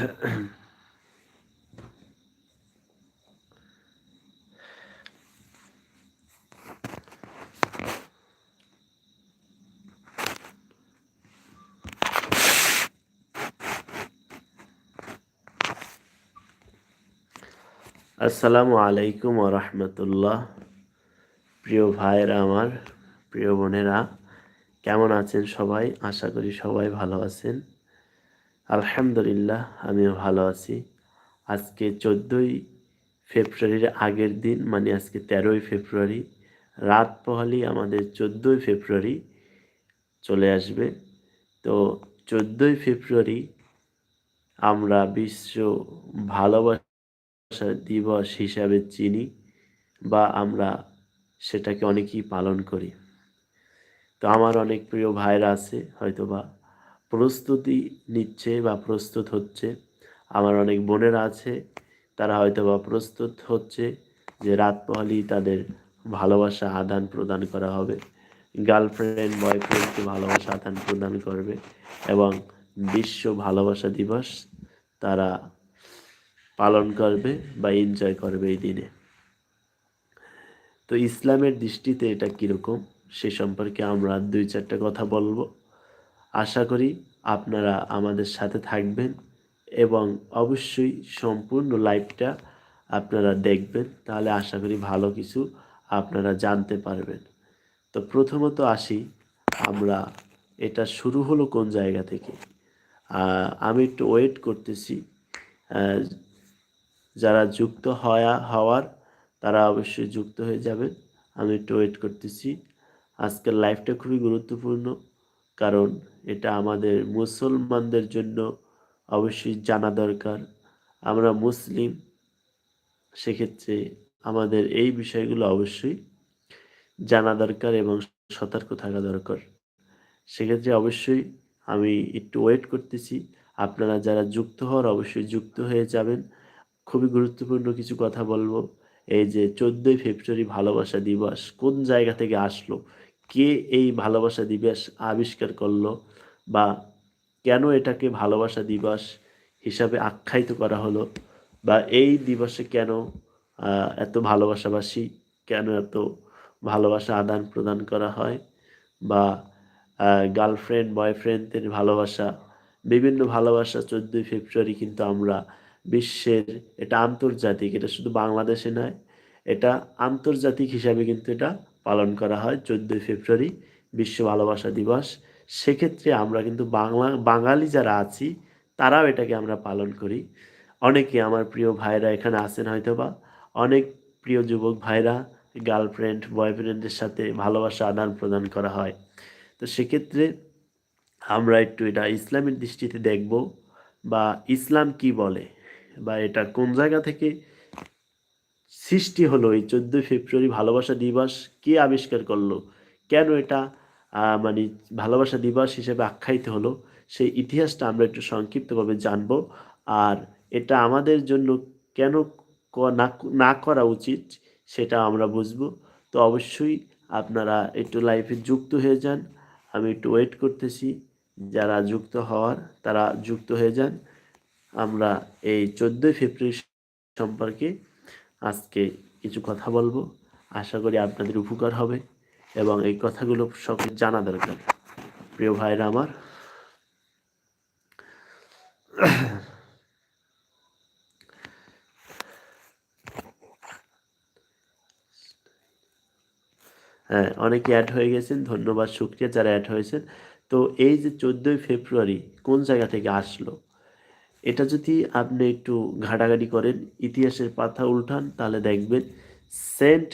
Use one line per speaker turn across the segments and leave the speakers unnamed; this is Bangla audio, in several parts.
আসসালামু আলাইকুম ও রহমতুল্লাহ। প্রিয় ভাইয়েরা আমার, প্রিয় বোনেরা, কেমন আছেন সবাই? আশা করি সবাই ভালো আছেন। আলহামদুলিল্লাহ, আমিও ভালো আছি। আজকে চোদ্দোই ফেব্রুয়ারির আগের দিন মানে আজকে তেরোই ফেব্রুয়ারি, রাত পহলি আমাদের চোদ্দোই ফেব্রুয়ারি চলে আসবে। তো চোদ্দোই ফেব্রুয়ারি আমরা বিশ্ব ভালোবাসা দিবস হিসাবে চিনি বা আমরা সেটাকে অনেকেই পালন করি। তো আমার অনেক প্রিয় ভাইরা আছে হয়তো বা প্রস্তুতি নিচ্ছে বা প্রস্তুত হচ্ছে। আমার অনেক বোনেরা আছে, তারা হয়তো বা প্রস্তুত হচ্ছে যে রাত পহলি তাদের ভালোবাসা আদান প্রদান করা হবে। গার্লফ্রেন্ড, বয়ফ্রেন্ডকে ভালোবাসা আদান প্রদান করবে এবং বিশ্ব ভালোবাসা দিবস তারা পালন করবে বা এনজয় করবে এই দিনে। তো ইসলামের দৃষ্টিতে এটা কীরকম সে সম্পর্কে আমরা দুই চারটা কথা বলব। আশা করি আপনারা আমাদের সাথে থাকবেন এবং অবশ্যই সম্পূর্ণ লাইফটা আপনারা দেখবেন। তাহলে আশা করি ভালো কিছু আপনারা জানতে পারবেন। তো প্রথমত আসি, আমরা এটা শুরু হলো কোন জায়গা থেকে? আমি একটু ওয়েট করতেছি। যারা যুক্ত হওয়া হওয়ার তারা অবশ্যই যুক্ত হয়ে যাবেন। আমি একটু ওয়েট করতেছি। আজকের লাইফটা খুবই গুরুত্বপূর্ণ। কারণ এটা আমাদের মুসলমানদের জন্য অবশ্যই জানা দরকার। আমরা মুসলিম, সেক্ষেত্রে আমাদের এই বিষয়গুলো অবশ্যই জানা দরকার এবং সতর্ক থাকা দরকার। সেক্ষেত্রে অবশ্যই আমি একটু ওয়েট করতেছি। আপনারা যারা যুক্ত হওয়ার অবশ্যই যুক্ত হয়ে যাবেন। খুবই গুরুত্বপূর্ণ কিছু কথা বলব। এই যে চোদ্দোই ফেব্রুয়ারি ভালোবাসা দিবস কোন জায়গা থেকে আসলো? কে এই ভালোবাসা দিবস আবিষ্কার করল বা কেন এটাকে ভালোবাসা দিবস হিসাবে আখ্যায়িত করা হলো বা এই দিবসে কেন এত ভালোবাসাবাসী কেন এত ভালোবাসা আদান প্রদান করা হয় বা গার্লফ্রেন্ড, বয়ফ্রেন্ডদের ভালোবাসা, বিভিন্ন ভালোবাসা চোদ্দোই ফেব্রুয়ারি কিন্তু আমরা বিশ্বের, এটা আন্তর্জাতিক, এটা শুধু বাংলাদেশে নয়, এটা আন্তর্জাতিক হিসাবে কিন্তু এটা পালন করা হয়, চোদ্দোই ফেব্রুয়ারি বিশ্ব ভালোবাসা দিবস। সেক্ষেত্রে আমরা কিন্তু বাংলা, বাঙালি যারা আছি, তারাও এটাকে আমরা পালন করি। অনেকে আমার প্রিয় ভাইরা এখানে আছেন হয়তো বা অনেক প্রিয় যুবক ভাইরা গার্লফ্রেন্ড বয়ফ্রেন্ডের সাথে ভালোবাসা আদান প্রদান করা হয়। তো সেক্ষেত্রে আমরা একটু এটা ইসলামের দৃষ্টিতে দেখব, বা ইসলাম কি বলে, বা এটা কোন জায়গা থেকে সৃষ্টি হলো এই চোদ্দোই ফেব্রুয়ারি ভালোবাসা দিবস। কে আবিষ্কার করল? কেন এটা মানে ভালোবাসা দিবস হিসেবে আখ্যায়িত হলো? সেই ইতিহাসটা আমরা একটু সংক্ষিপ্তভাবে জানব। আর এটা আমাদের জন্য কেন না করা উচিত সেটা আমরা বুঝব। তো অবশ্যই আপনারা একটু লাইফে যুক্ত হয়ে যান। আমি একটু ওয়েট করতেছি। যারা যুক্ত হওয়ার, তারা যুক্ত হয়ে যান। আমরা এই চোদ্দোই ফেব্রুয়ারি সম্পর্কে আজকে কিছু কথা বলব। আশা করি আপনাদের উপকার হবে এবং এই কথাগুলো সকলে জানা দরকার। প্রিয় ভাইরা আমার হ্যাঁ অনেকে অ্যাড হয়ে গেছেন। ধন্যবাদ, শুক্রিয়া যারা অ্যাড হয়েছেন। তো এই যে চোদ্দোই ফেব্রুয়ারি কোন জায়গা থেকে আসলো? এটা যদি আপনি একটু ঘাটাঘাটি করেন, ইতিহাসের পাতা উল্টান, তাহলে দেখবেন সেন্ট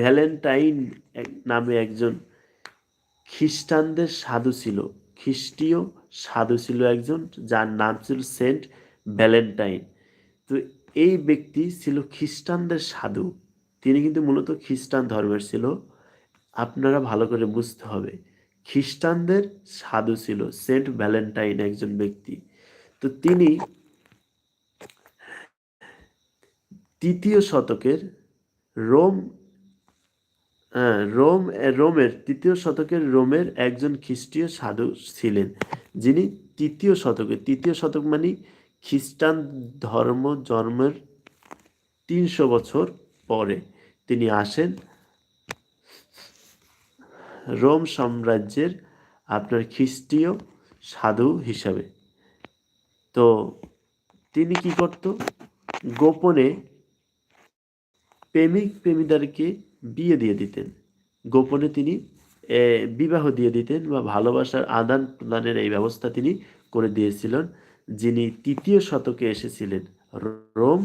ভ্যালেন্টাইন নামে একজন খ্রিস্টানদের সাধু ছিল, খ্রিস্টীয় সাধু ছিল একজন, যার নাম ছিল সেন্ট ভ্যালেন্টাইন। তো এই ব্যক্তি ছিল খ্রিস্টানদের সাধু, তিনি কিন্তু মূলত খ্রিস্টান ধর্মের ছিল, আপনারা ভালো করে বুঝতে হবে, খ্রিস্টানদের সাধু ছিল সেন্ট ভ্যালেন্টাইন একজন ব্যক্তি। তো তিনি তৃতীয় শতকের রোম রোম রোমের তৃতীয় শতকের রোমের একজন খ্রিস্টীয় সাধু ছিলেন। যিনি তৃতীয় শতকে, তৃতীয় শতক মানে খ্রিস্টান ধর্ম জন্মের তিনশো বছর পরে তিনি আসেন। রোম সাম্রাজ্যের আপনার খ্রিস্টীয় সাধু হিসাবে। তো তিনি কি করত? গোপনে প্রেমিক প্রেমিকাদেরকে বিয়ে দিয়ে দিতেন। গোপনে তিনি বিবাহ দিয়ে দিতেন বা ভালোবাসার আদান প্রদানের এই ব্যবস্থা তিনি করে দিয়েছিলেন, যিনি তৃতীয় শতকে এসেছিলেন, রোম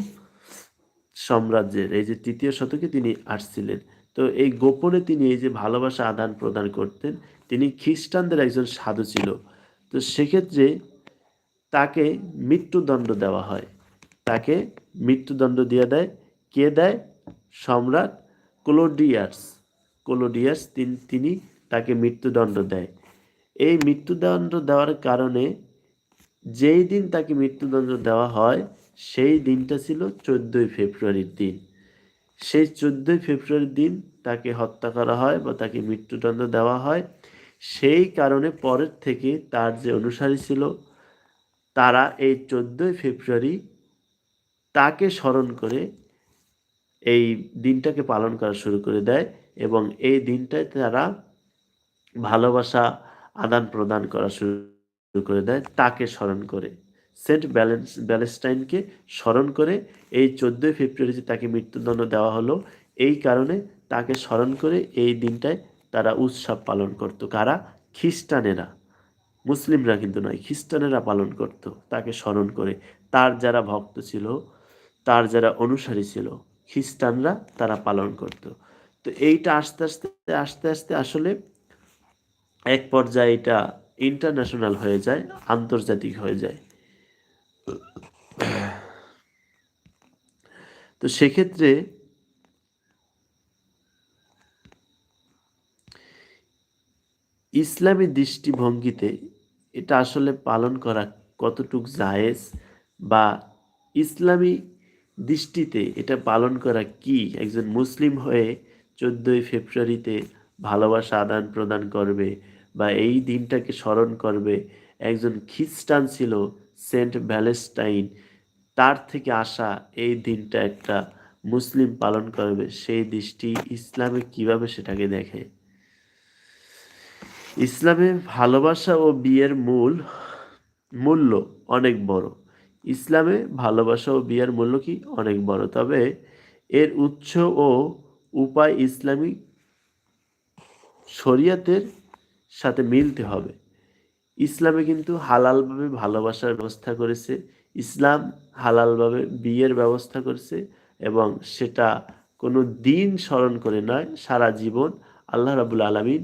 সাম্রাজ্যের। এই যে তৃতীয় শতকে তিনি আসছিলেন। তো এই গোপনে তিনি এই যে ভালোবাসা আদান প্রদান করতেন, তিনি খ্রিস্টানদের একজন সাধু ছিল। তো সেক্ষেত্রে তাকে মৃত্যুদণ্ড দেওয়া হয়। তাকে মৃত্যুদণ্ড দিয়ে দেয়। কে দেয়? সম্রাট কোলোডিয়ার্স। কোলোডিয়ার্স তিনি তাকে মৃত্যুদণ্ড দেয়। এই মৃত্যুদণ্ড দেওয়ার কারণে যেই দিন তাকে মৃত্যুদণ্ড দেওয়া হয়, সেই দিনটা ছিল চোদ্দোই ফেব্রুয়ারির দিন। সেই চোদ্দোই ফেব্রুয়ারির দিন তাকে হত্যা করা হয় বা তাকে মৃত্যুদণ্ড দেওয়া হয়। সেই কারণে পরের থেকে তার যে অনুসারী ছিল তারা এই চোদ্দোই ফেব্রুয়ারি তাকে স্মরণ করে এই দিনটাকে পালন করা শুরু করে দেয় এবং এই দিনটায় তারা ভালোবাসা আদান প্রদান করা শুরু করে দেয়, তাকে স্মরণ করে। সেন্ট ব্যালেন্স ব্যালেস্টাইনকে স্মরণ করে এই চোদ্দোই ফেব্রুয়ারিতে তাকে মৃত্যুদণ্ড দেওয়া হলো, এই কারণে তাকে স্মরণ করে এই দিনটায় তারা উৎসব পালন করত। কারা? খ্রিস্টানেরা। মুসলিমরা কিন্তু নয়, খ্রিস্টানেরা পালন করত, তাকে স্মরণ করে। তার যারা ভক্ত ছিল, তার যারা অনুসারী ছিল, খ্রিস্টানরা তারা পালন করত। তো এইটা আস্তে আস্তে আস্তে আস্তে আসলে এক পর্যায়ে এটা ইন্টারন্যাশনাল হয়ে যায়, আন্তর্জাতিক হয়ে যায়। তো সেক্ষেত্রে ইসলামী দৃষ্টিভঙ্গিতে এটা আসলে পালন করা কতটুক জায়েজ বা ইসলামী দৃষ্টিতে এটা পালন করা কি? একজন মুসলিম হয়ে চোদ্দোই ফেব্রুয়ারিতে ভালোবাসা আদান প্রদান করবে বা এই দিনটাকে স্মরণ করবে? একজন খ্রিস্টান ছিল সেন্ট ভ্যালেস্টাইন তার থেকে আসা এই দিনটা একটা মুসলিম পালন করবে। সেই দৃষ্টি ইসলামে কীভাবে সেটাকে দেখে? ইসলামে ভালোবাসা ও বিয়ের মূল মূল্য অনেক বড়। ইসলামে ভালোবাসা ও বিয়ের মূল্য কি? অনেক বড়। তবে এর উৎস ও উপায় ইসলামিক শরিয়াতের সাথে মিলতে হবে। ইসলামে কিন্তু হালালভাবে ভালোবাসার ব্যবস্থা করেছে। ইসলাম হালালভাবে বিয়ের ব্যবস্থা করেছে এবং সেটা কোনো দিন স্মরণ করে নয়, সারা জীবন আল্লাহ রাবুল আলমিন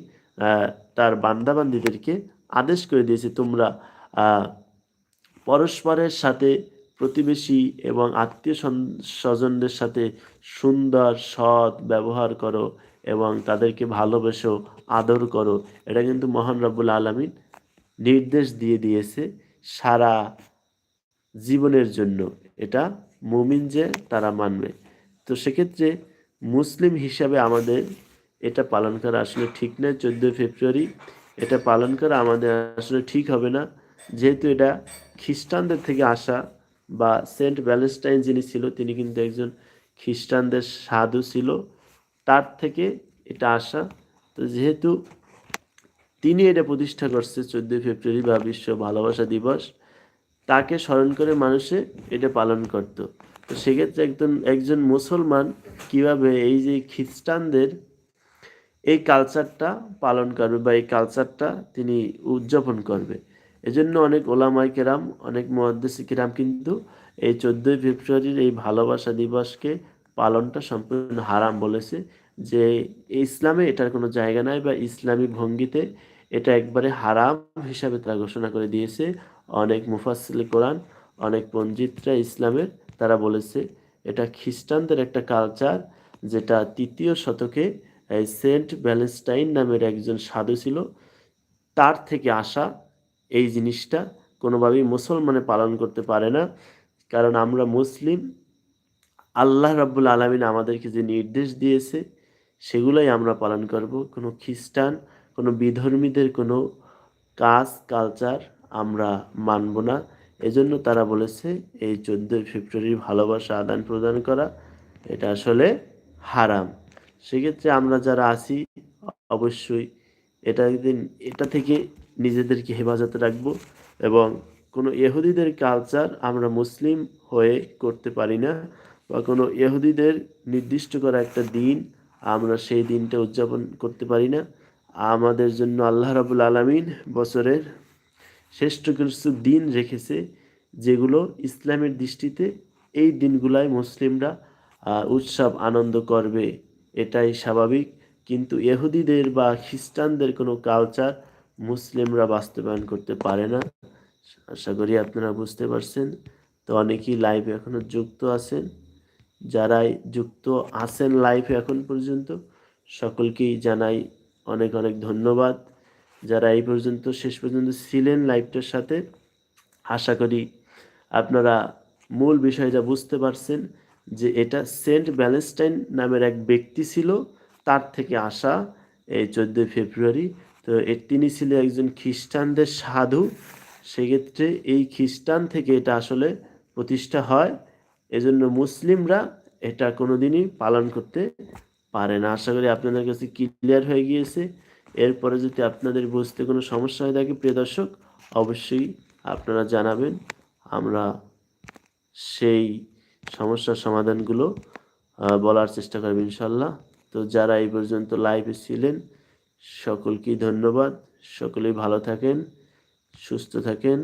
তার বান্দাবান্দিদেরকে আদেশ করে দিয়েছে, তোমরা পরস্পরের সাথে প্রতিবেশী এবং আত্মীয় স্বজনদের সাথে সুন্দর, সৎ ব্যবহার করো এবং তাদেরকে ভালোবেসো, আদর করো। এটা কিন্তু মহান রব্বুল আলমিন নির্দেশ দিয়ে দিয়েছে সারা জীবনের জন্য। এটা মুমিন যে, তারা মানবে। তো সেক্ষেত্রে মুসলিম হিসাবে আমাদের এটা পালন করা আসলে ঠিক নয় চোদ্দোই ফেব্রুয়ারি। এটা পালন করা আমাদের আসলে ঠিক হবে না। যেহেতু এটা খ্রিস্টানদের থেকে আসা বা সেন্ট ব্যালেস্টাইন যিনি ছিল, তিনি কিন্তু একজন খ্রিস্টানদের সাধু ছিল। তার থেকে এটা আসা। তো যেহেতু তিনি এটা প্রতিষ্ঠা করছে চোদ্দোই ফেব্রুয়ারি বা বিশ্ব ভালোবাসা দিবস, তাকে স্মরণ করে মানুষে এটা পালন করত। তো সেক্ষেত্রে একজন একজন মুসলমান কীভাবে এই যে খ্রিস্টানদের এই কালচারটা পালন করবে বা এই কালচারটা তিনি উদযাপন করবে। এজন্য অনেক ওলামাই কেরাম, অনেক মহাদ্দেশি কেরাম কিন্তু এই চোদ্দোই ফেব্রুয়ারির এই ভালোবাসা দিবসকে পালনটা সম্পূর্ণ হারাম বলেছে যে ইসলামে এটার কোনো জায়গা নাই বা ইসলামী ভঙ্গিতে এটা একবারে হারাম হিসাবে তারা ঘোষণা করে দিয়েছে। অনেক মুফাসিল কোরআন, অনেক পঞ্জিতরা ইসলামের, তারা বলেছে এটা খ্রিস্টানদের একটা কালচার যেটা তৃতীয় শতকে সেন্ট ব্যালেস্টাইন নামের একজন সাধু ছিল। তার থেকে আসা এই জিনিসটা কোনোভাবেই মুসলমানে পালন করতে পারে না। কারণ আমরা মুসলিম, আল্লাহ রাব্বুল আলমিন আমাদেরকে যে নির্দেশ দিয়েছে, সেগুলোই আমরা পালন করব। কোনো খ্রিস্টান, কোনো বিধর্মীদের কোনো কাজ, কালচার আমরা মানব না। এজন্য তারা বলেছে, এই চোদ্দোই ফেব্রুয়ারি ভালোবাসা আদান প্রদান করা, এটা আসলে হারাম। সেক্ষেত্রে আমরা যারা আছি, অবশ্যই এটা এটা থেকে নিজেদেরকে হেফাজতে রাখব এবং কোনো ইহুদিদের কালচার আমরা মুসলিম হয়ে করতে পারি না বা কোনো ইহুদিদের নির্দিষ্ট করা একটা দিন আমরা সেই দিনটা উদযাপন করতে পারি না। আমাদের জন্য আল্লাহ রাবুল আলমিন বছরের শ্রেষ্ঠ কিছু দিন রেখেছে যেগুলো ইসলামের দৃষ্টিতে এই দিনগুলাই মুসলিমরা উৎসব আনন্দ করবে। এটাই স্বাভাবিক। কিন্তু এহুদিদের বা খ্রিস্টানদের কোনো কালচার মুসলিমরা বাস্তবায়ন করতে পারে না। আশা করি আপনারা বুঝতে পারছেন। তো অনেকেই লাইভে এখনও যুক্ত আছেন। যারাই যুক্ত আছেন লাইভে এখন পর্যন্ত, সকলকেই জানাই অনেক অনেক ধন্যবাদ। যারা এই পর্যন্ত শেষ পর্যন্ত ছিলেন লাইভটার সাথে, আশা করি আপনারা মূল বিষয়টা বুঝতে পারছেন। যে এটা সেন্ট ব্যালেস্টাইন নামের এক ব্যক্তি ছিল, তার থেকে আসা এই চোদ্দোই ফেব্রুয়ারি। তো তিনি ছিল একজন খ্রিস্টানদের সাধু। সেক্ষেত্রে এই খ্রিস্টান থেকে এটা আসলে প্রতিষ্ঠা হয়। এজন্য মুসলিমরা এটা কোনোদিনই পালন করতে পারে না। আশা করি আপনাদের কাছে ক্লিয়ার হয়ে গিয়েছে। এরপরে যদি আপনাদের বুঝতে কোনো সমস্যা হয়ে থাকে, প্রিয় দর্শক, অবশ্যই আপনারা জানাবেন। আমরা সেই সমস্যার সমাধানগুলো বলার চেষ্টা করবে ইনশাল্লাহ তো যারা এই পর্যন্ত লাইভে ছিলেন সকলকেই ধন্যবাদ। সকলেই ভালো থাকেন, সুস্থ থাকেন।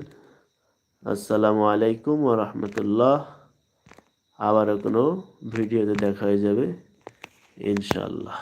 আসসালামু আলাইকুম ও রহমতুল্লাহ। আবারও কোনো ভিডিওতে দেখা হয়ে যাবে ইনশাল্লাহ